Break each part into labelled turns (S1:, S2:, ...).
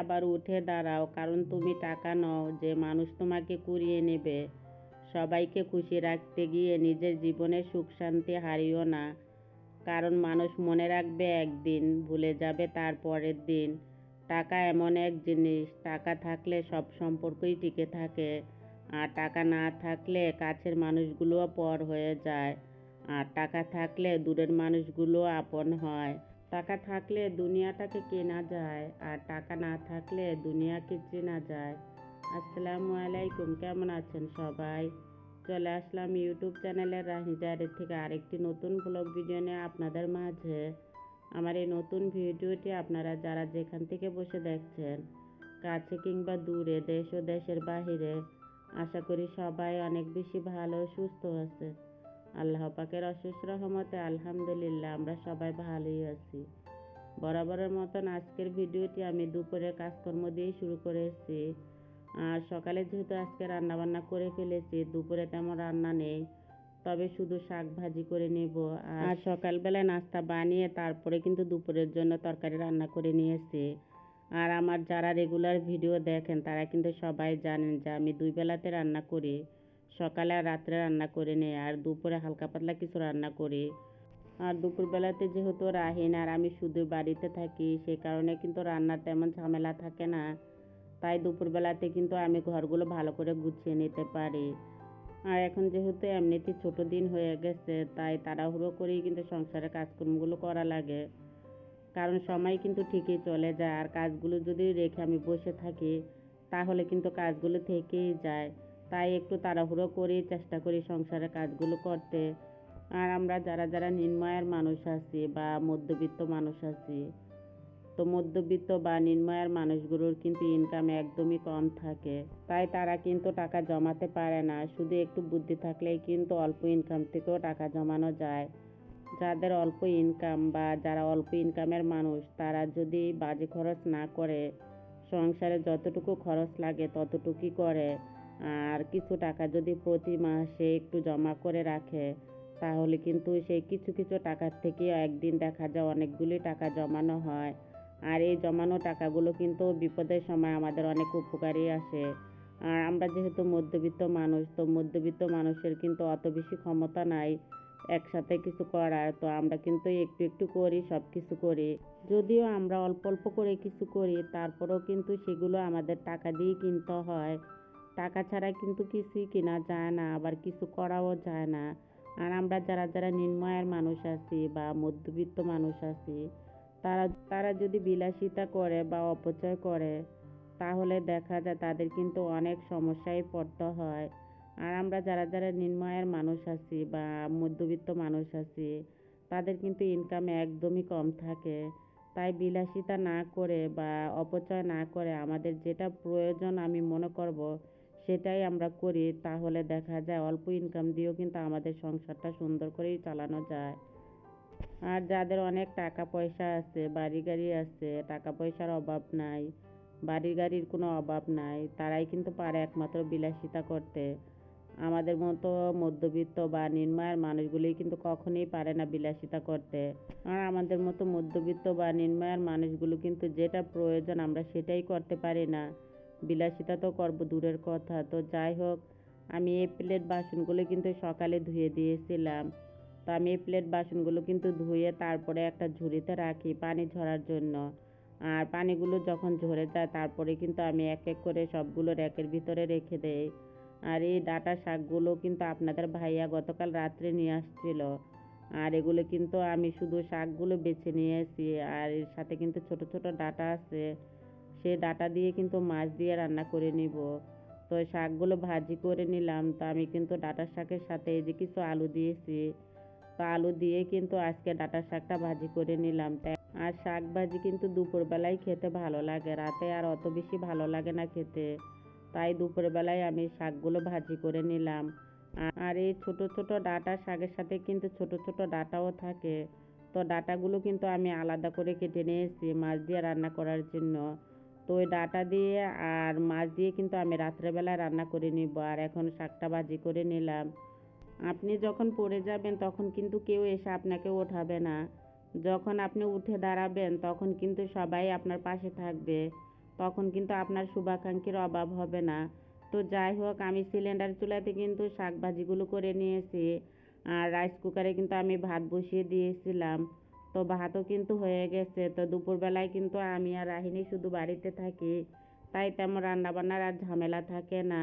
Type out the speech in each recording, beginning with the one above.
S1: আবার উঠে দাঁড়াও, কারণ তুমি টাকা নও, যে মানুষ তোমাকে কুড়িয়ে নেবে। সবাইকে খুশি রাখতে গিয়ে নিজের জীবনের সুখ শান্তি হারিও না, কারণ মানুষ মনে রাখবে একদিন ভুলে যাবে তার পরের দিন। টাকা এমন এক জিনিস, টাকা থাকলে সব সম্পর্কই টিকে থাকে, আর টাকা না থাকলে কাছের মানুষগুলোও পর হয়ে যায়, আর টাকা থাকলে দূরের মানুষগুলো আপন হয়। টাকা থাকলে দুনিয়াটাকে কেনা যায় আর টাকা না থাকলে দুনিয়াকে চেনা যায়। আসসালামু আলাইকুম, কেমন আছেন সবাই? চলে আসলাম ইউটিউব চ্যানেলের রাহিজারের থেকে আরেকটি নতুন ব্লগ ভিডিও নিয়ে আপনাদের মাঝে। আমার এই নতুন ভিডিওটি আপনারা যারা যেখান থেকে বসে দেখছেন, কাছে কিংবা দূরে, দেশ ও দেশের বাহিরে, আশা করি সবাই অনেক বেশি ভালো সুস্থ আছে। আল্লাহ পাকের অশেষ রহমতে আলহামদুলিল্লাহ আমরা সবাই ভালোই আছি। বরাবরের মতন আজকের ভিডিওটি আমি দুপুরে কাজকর্ম দিয়ে শুরু করেছি আর সকালে যেহেতু আজকে রান্না বান্না করে ফেলেছি, দুপুরে তেমন রান্না নেই, তবে শুধু শাক ভাজি করে নেব। আর সকালবেলায় নাস্তা বানিয়ে তারপরে কিন্তু দুপুরের জন্য তরকারি রান্না করে নিয়েছি। আর আমার যারা রেগুলার ভিডিও দেখেন, তারা কিন্তু সবাই জানেন যে আমি দুই বেলাতে রান্না করি। সকালে আর রাত্রে রান্না করে নিই আর দুপুরে হালকা পাতলা কিছু রান্না করি। আর দুপুরবেলাতে যেহেতু রাহিন আর আমি শুধু বাড়িতে থাকি, সে কারণে কিন্তু রান্নার তেমন ঝামেলা থাকে না। তাই দুপুরবেলাতে কিন্তু আমি ঘরগুলো ভালো করে গুছিয়ে নিতে পারি। আর এখন যেহেতু এমনিতে ছোট দিন হয়ে গেছে, তাই তাড়াহুড়ো করেই কিন্তু সংসারের কাজকর্মগুলো করা লাগে। কারণ সময় কিন্তু ঠিকই চলে যায়, আর কাজগুলো যদি রেখে আমি বসে থাকি, তাহলে কিন্তু কাজগুলো থেকেই যায়। তাই একটু তাড়াহুড়ো করেই চেষ্টা করি সংসারের কাজগুলো করতে। আর আমরা যারা যারা নির্ময়ের মানুষ আছি বা মধ্যবিত্ত মানুষ আছি, তো মধ্যবিত্ত বা নিম্নয়ের মানুষগুলোর কিন্তু ইনকাম একদমই কম থাকে। তাই তারা কিন্তু টাকা জমাতে পারে না। শুধু একটু বুদ্ধি থাকলেই কিন্তু অল্প ইনকাম থেকেও টাকা জমানো যায়। যাদের অল্প ইনকাম বা যারা অল্প ইনকামের মানুষ, তারা যদি বাজে খরচ না করে, সংসারে যতটুকু খরচ লাগে ততটুকুই করে। আর কিছু টাকা যদি প্রতি মাসে একটু জমা করে রাখে, তাহলে কিন্তু সেই কিছু কিছু টাকার থেকে একদিন দেখা যায় অনেকগুলি টাকা জমানো হয়। আর এই জমানো টাকাগুলো কিন্তু বিপদের সময় আমাদের অনেক উপকারী আসে। আর আমরা যেহেতু মধ্যবিত্ত মানুষ, তো মধ্যবিত্ত মানুষের কিন্তু অত বেশি ক্ষমতা নাই একসাথে কিছু করার, তো আমরা কিন্তু একটু একটু করি সব কিছু করি। যদিও আমরা অল্প অল্প করে কিছু করি, তারপরেও কিন্তু সেগুলো আমাদের টাকা দিয়ে কিনতে হয়। টাকা ছাড়া কিন্তু কিছুই কেনা যায় না, আবার কিছু করাও যায় না। আর আমরা যারা যারা নিম্নয়ের মানুষ আছি বা মধ্যবিত্ত মানুষ আছি, তারা তারা যদি বিলাসিতা করে বা অপচয় করে, তাহলে দেখা যায় তাদের কিন্তু অনেক সমস্যায় পড়তে হয়। আর আমরা যারা যারা নিম্নয়ের মানুষ আছি বা মধ্যবিত্ত মানুষ আছি, তাদের কিন্তু ইনকাম একদমই কম থাকে। তাই বিলাসিতা না করে বা অপচয় না করে আমাদের যেটা প্রয়োজন আমি মনে করব সেটাই আমরা করি, তাহলে দেখা যায় অল্প ইনকাম দিয়েও কিন্তু আমাদের সংসারটা সুন্দর করেই চালানো যায়। আর যাদের অনেক টাকা পয়সা আছে, বাড়ি গাড়ি আছে, টাকা পয়সার অভাব নাই বাড়ি গাড়ির কোনো অভাব নাই, তারাই কিন্তু পারে একমাত্র বিলাসিতা করতে। আমাদের মতো মধ্যবিত্ত বা নিম্নয়ের মানুষগুলি কিন্তু কখনোই পারে না বিলাসিতা করতে। আর আমাদের মতো মধ্যবিত্ত বা নিম্নয়ের মানুষগুলো কিন্তু যেটা প্রয়োজন আমরা সেটাই করতে পারি না। বিলাসিতা তো করব, দূরের কথা। তো যাই হোক, আমি এই প্লেট বাসনগুলো কিন্তু সকালে ধুয়ে দিয়েছিলাম। তো আমি এই প্লেট বাসনগুলো কিন্তু ধুয়ে তারপরে একটা ঝুড়িতে রাখি পানি ঝরার জন্য। আর পানিগুলো যখন ঝরে যায়, তারপরে কিন্তু আমি এক এক করে সবগুলো র্যাকের ভিতরে রেখে দেই। আর এই ডাটা শাকগুলো কিন্তু আপনাদের ভাইয়া গতকাল রাত্রে নিয়ে আসছিল। আর এগুলো কিন্তু আমি শুধু শাকগুলো বেছে নিয়েছি। আর এর সাথে কিন্তু ছোট ছোট ডাটা আছে। সে ডাটা দিয়ে কিন্তু মাছ দিয়ে রান্না করে নিব। তো শাকগুলো ভাজি করে নিলাম। তো আমি কিন্তু ডাটা শাকের সাথে এই যে কিছু আলু দিয়েছি। তো আলু দিয়ে কিন্তু আজকে ডাটা শাকটা ভাজি করে নিলাম। আর শাক ভাজি কিন্তু দুপুরবেলায় খেতে ভালো লাগে। রাতে আর অত বেশি ভালো লাগে না খেতে। তাই দুপুরবেলায় আমি শাকগুলো ভাজি করে নিলাম। আর এই ছোট ছোট ডাটা শাকের সাথে কিন্তু ছোট ছোট ডাটাও থাকে। তো ডাটাগুলো কিন্তু আমি আলাদা করে কেটে নিয়েছি মাছ দিয়ে রান্না করার জন্য। তো ওই ডাটা দিয়ে আর মাছ দিয়ে কিন্তু আমি রাত্রেবেলায় রান্না করে নিব। আর এখন শাকটা ভাজি করে নিলাম। আপনি যখন পড়ে যাবেন তখন কিন্তু কেউ এসে আপনাকে ওঠাবে না। যখন আপনি উঠে দাঁড়াবেন তখন কিন্তু সবাই আপনার পাশে থাকবে। তখন কিন্তু আপনার শুভাকাঙ্ক্ষীর অভাব হবে না। তো যাই হোক, আমি সিলিন্ডার চুলাতে কিন্তু শাক ভাজিগুলো করে নিয়েছি। আর রাইস কুকারে কিন্তু আমি ভাত বসিয়ে দিয়েছিলাম। তো ভাতও কিন্তু হয়ে গেছে। তো দুপুরবেলায় কিন্তু আমি আর রাহিনী শুধু বাড়িতে থাকি। তাই তেমন রান্নাবান্নার আর ঝামেলা থাকে না।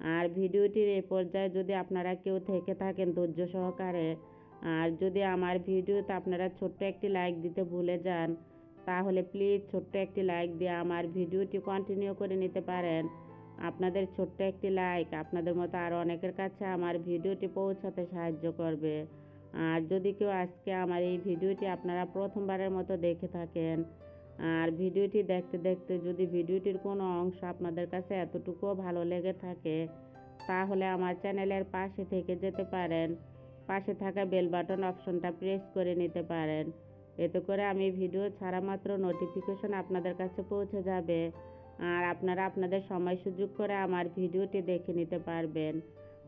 S1: আর ভিডিওটির এ পর্যায়ে যদি আপনারা কেউ থেকে থাকেন ধৈর্য সহকারে, আর যদি আমার ভিডিওতে আপনারা ছোট্ট একটি লাইক দিতে ভুলে যান, তাহলে প্লিজ ছোট্ট একটি লাইক দিয়ে আমার ভিডিওটি কন্টিনিউ করে নিতে পারেন। আপনাদের ছোট্ট একটি লাইক আপনাদের মতো আরও অনেকের কাছে আমার ভিডিওটি পৌঁছাতে সাহায্য করবে। আর যদি কেউ আজকে আমার এই ভিডিওটি আপনারা প্রথমবারের মতো দেখে থাকেন, আর ভিডিওটি দেখতে দেখতে যদি ভিডিওটির কোনো অংশ আপনাদের কাছে এতটুকুও ভালো লেগে থাকে, তাহলে আমার চ্যানেলের পাশে থেকে যেতে পারেন। পাশে থাকা বেল বাটন অপশনটা প্রেস করে নিতে পারেন। এতে করে আমি ভিডিও ছাড়া মাত্র নোটিফিকেশন আপনাদের কাছে পৌঁছে যাবে, আর আপনারা আপনাদের সময় সুযোগ করে আমার ভিডিওটি দেখে নিতে পারবেন।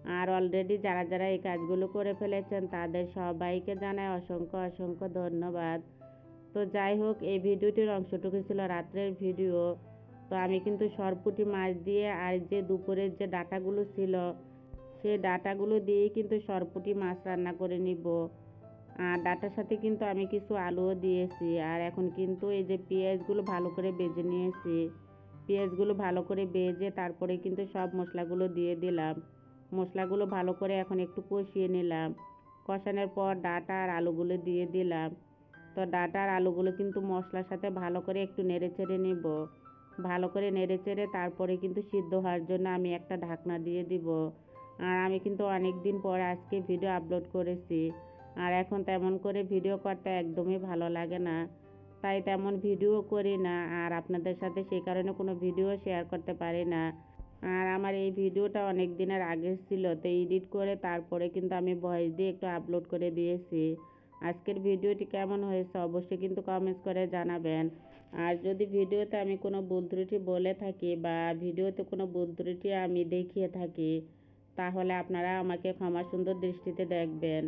S1: আর অলরেডি যারা যারা এই কাজগুলো করে ফেলেছেন, তাদের সবাইকে জানাই অসংখ্য অসংখ্য ধন্যবাদ। তো যাই হোক, এই ভিডিওটির অংশটুকু ছিল রাত্রের ভিডিও। তো আমি কিন্তু সরপুটি মাছ দিয়ে আর যে দুপুরের যে ডাটাগুলো ছিল, সেই ডাটাগুলো দিয়েই কিন্তু সরপুটি মাছ রান্না করে নিব। আর ডাটার সাথে কিন্তু আমি কিছু আলুও দিয়েছি। আর এখন কিন্তু এই যে পেঁয়াজগুলো ভালো করে বেজে নিয়েছি, পেঁয়াজগুলো ভালো করে বেজে তারপরে কিন্তু সব মশলাগুলো দিয়ে দিলাম। মশলাগুলো ভালো করে এখন একটু কষিয়ে নিলাম। কষানোর পর ডাটা আর আলুগুলো দিয়ে দিলাম। তো ডাটা আর আলুগুলো কিন্তু মশলার সাথে ভালো করে একটু নেড়ে চেড়ে নিব। ভালো করে নেড়ে চেড়ে তারপরে কিন্তু সিদ্ধ হওয়ার জন্য আমি একটা ঢাকনা দিয়ে দিব। আর আমি কিন্তু অনেক দিন পরে আজকে ভিডিও আপলোড করেছি। আর এখন তেমন করে ভিডিও করতে একদমই ভালো লাগে না। তাই তেমন ভিডিও করি না। আর আপনাদের সাথে সেই কারণে কোনো ভিডিও শেয়ার করতে পারি না। আর আমার এই ভিডিওটা অনেক দিনের আগের ছিল, তো এডিট করে তারপরে কিন্তু আমি ভয়েস দিয়ে একটু আপলোড করে দিয়েছি। আজকের ভিডিওটি কেমন হয়েছে অবশ্যই কিন্তু কমেন্টস করে জানাবেন। আর যদি ভিডিওতে আমি কোনো ভুল ত্রুটি বলে থাকি বা ভিডিওতে কোনো ভুল ত্রুটি আমি দেখিয়ে থাকি, তাহলে আপনারা আমাকে ক্ষমা সুন্দর দৃষ্টিতে দেখবেন।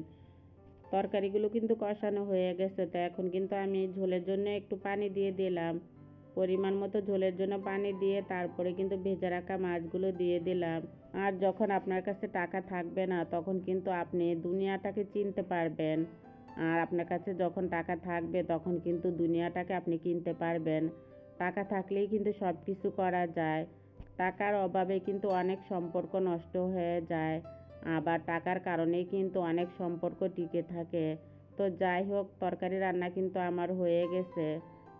S1: তরকারিগুলো কিন্তু কষানো হয়ে গেছে, তো এখন কিন্তু আমি ঝোলের জন্য একটু পানি দিয়ে দিলাম। পরিমাণ মতো ঝোলের জন্য পানি দিয়ে তারপরে কিন্তু ভেজে রাখা মাছগুলো দিয়ে দিলাম। আর যখন আপনার কাছে টাকা থাকবে না, তখন কিন্তু আপনি দুনিয়াটাকে চিনতে পারবেন। আর আপনার কাছে যখন টাকা থাকবে, তখন কিন্তু দুনিয়াটাকে আপনি কিনতে পারবেন। টাকা থাকলেই কিন্তু সব কিছু করা যায়। টাকার অভাবে কিন্তু অনেক সম্পর্ক নষ্ট হয়ে যায়। আবার টাকার কারণেই কিন্তু অনেক সম্পর্ক টিকে থাকে। তো যাই হোক, তরকারি রান্না কিন্তু আমার হয়ে গেছে।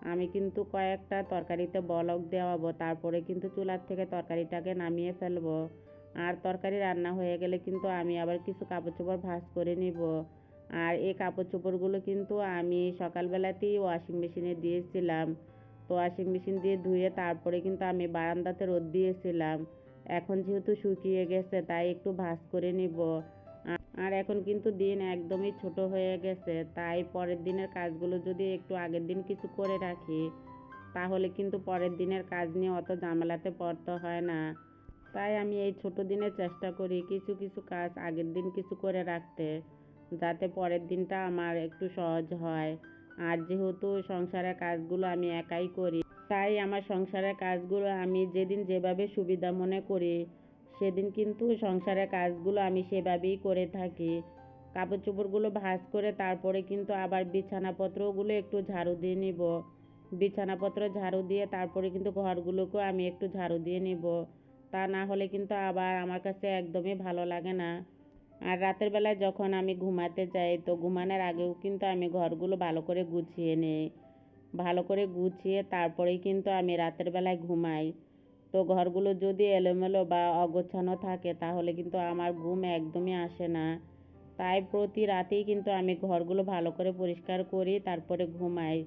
S1: আমি কিন্তু কয়েকটা তরকারিতে বলক দেওয়াবো, তারপরে কিন্তু চুলার থেকে তরকারিটাকে নামিয়ে ফেলব। আর তরকারি রান্না হয়ে গেলে কিন্তু আমি আবার কিছু কাপড় চোপড় ভাঁজ করে নিব। আর এই কাপড় চোপড়গুলো কিন্তু আমি সকালবেলাতেই ওয়াশিং মেশিনে দিয়েছিলাম। তো ওয়াশিং মেশিন দিয়ে ধুয়ে তারপরে কিন্তু আমি বারান্দাতে রোদ দিয়েছিলাম। এখন যেহেতু শুকিয়ে গেছে, তাই একটু ভাঁজ করে নিব। আর এখন কিন্তু দিন একদমই ছোট হয়ে গেছে। তাই পরের দিনের কাজগুলো যদি একটু আগের দিন কিছু করে রাখি, তাহলে কিন্তু পরের দিনের কাজ নিয়ে অত ঝামেলাতে পড়তে হয় না। তাই আমি এই ছোট দিনে চেষ্টা করি কিছু কিছু কাজ আগের দিন কিছু করে রাখতে, যাতে পরের দিনটা আমার একটু সহজ হয়। আর যেহেতু সংসারের কাজগুলো আমি একাই করি, তাই আমার সংসারের কাজগুলো আমি যেদিন যেভাবে সুবিধা মনে করি সেদিন কিন্তু সংসারের কাজগুলো আমি সেভাবেই করে থাকি। কাপড় চোপড়গুলো ভাঁজ করে তারপরে কিন্তু আবার বিছানাপত্রগুলো একটু ঝাড়ু দিয়ে নিব। বিছানাপত্র ঝাড়ু দিয়ে তারপরে কিন্তু ঘরগুলোকেও আমি একটু ঝাড়ু দিয়ে নিব। তা না হলে কিন্তু আবার আমার কাছে একদমই ভালো লাগে না। আর রাতের বেলায় যখন আমি ঘুমাতে যাই, তো ঘুমানোর আগেও কিন্তু আমি ঘরগুলো ভালো করে গুছিয়ে নিই। ভালো করে গুছিয়ে তারপরেই কিন্তু আমি রাতের বেলায় ঘুমাই। তো ঘরগুলো যদি এলোমেলো বা অগোছানো থাকে, তাহলে কিন্তু আমার ঘুম একদমই আসে না। তাই প্রতি রাতেই কিন্তু আমি ঘরগুলো ভালো করে পরিষ্কার করি, তারপরে ঘুমাই।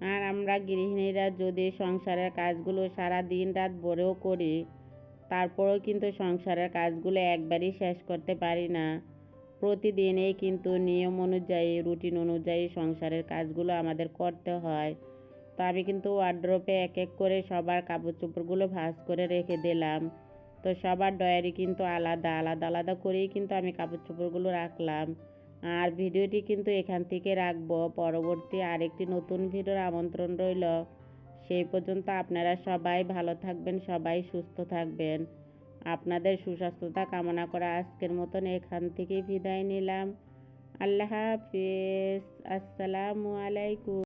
S1: আর আমরা গৃহিণীরা যদি সংসারের কাজগুলো সারা দিন রাত ভরেও করি, তারপরেও কিন্তু সংসারের কাজগুলো একবারই শেষ করতে পারি না। প্রতিদিনেই কিন্তু নিয়ম অনুযায়ী, রুটিন অনুযায়ী সংসারের কাজগুলো আমাদের করতে হয়। তো আমি কিন্তু ওয়ার্ড্রোপে এক এক করে সবার কাপড় চোপড়গুলো ভাঁজ করে রেখে দিলাম। তো সবার ডয়ারি কিন্তু আলাদা আলাদা আলাদা করেই কিন্তু আমি কাপড় চোপড়গুলো রাখলাম। আর ভিডিওটি কিন্তু এখান থেকে রাখব। পরবর্তী আরেকটি নতুন ভিডিওর আমন্ত্রণ রইল। সেই পর্যন্ত আপনারা সবাই ভালো থাকবেন, সবাই সুস্থ থাকবেন। আপনাদের সুস্বাস্থ্যতা কামনা করা আজকের মতন এখান থেকেই বিদায় নিলাম। আল্লাহ হাফিজ। আসসালামু আলাইকুম।